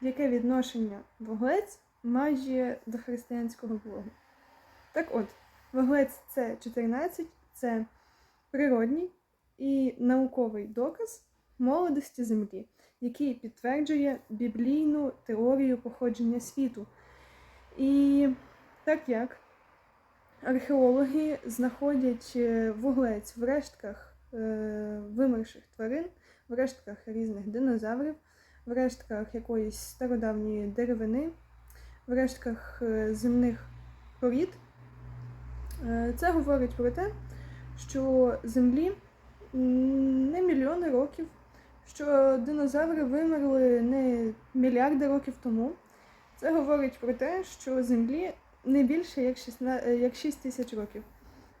яке відношення вуглець має до християнського Богу. Так от, вуглець це 14 це природній і науковий доказ молодості Землі, який підтверджує біблійну теорію походження світу. І так як археологи знаходять е, вуглець в рештках е, вимерших тварин, в рештках різних динозаврів, в рештках якоїсь стародавньої деревини, в рештках е, земних порід. Е, Це говорить про те, що Землі не мільйони років, що динозаври вимерли не мільярди років тому. Це говорить про те, що Землі не більше як 16, е, як 6 тисяч років.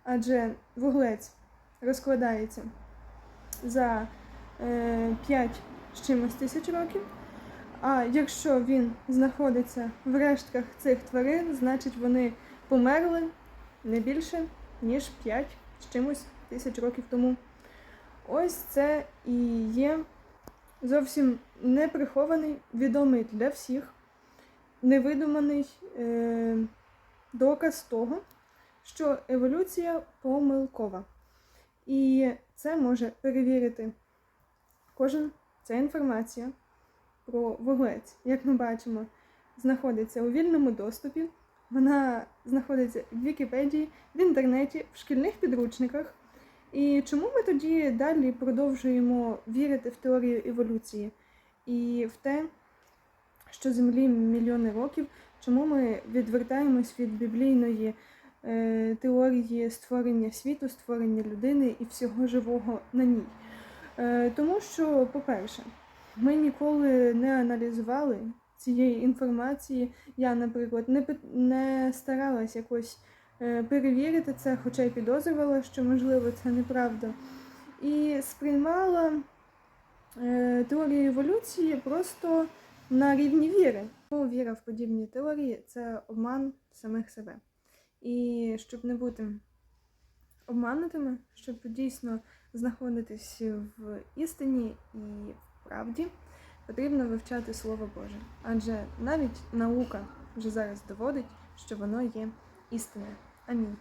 Адже вуглець розкладається за е, 5 з чимось тисяч років. А якщо він знаходиться в рештках цих тварин, значить вони померли не більше, ніж 5 з чимось тисяч років тому. Ось це і є зовсім неприхований, відомий для всіх, невидуманий е, доказ того, що еволюція помилкова. І це може перевірити кожен. Ця інформація про вуглець, як ми бачимо, знаходиться у вільному доступі. Вона знаходиться в Вікіпедії, в інтернеті, в шкільних підручниках. І чому ми тоді далі продовжуємо вірити в теорію еволюції і в те, що Землі мільйони років, чому ми відвертаємось від біблійної е, теорії створення світу, створення людини і всього живого на ній? Е, тому що, по-перше, ми ніколи не аналізували цієї інформації. Я, наприклад, не, не старалась якось е, перевірити це, хоча й підозрювала, що можливо це неправда. І сприймала е, теорію еволюції просто на рівні віри. Бо Віра в подібні теорії це обман самих себе. І щоб не бути обманутими, щоб дійсно знаходитись в істині і в правді, потрібно вивчати Слово Боже. Адже навіть наука вже зараз доводить, що воно є істиною. Амінь.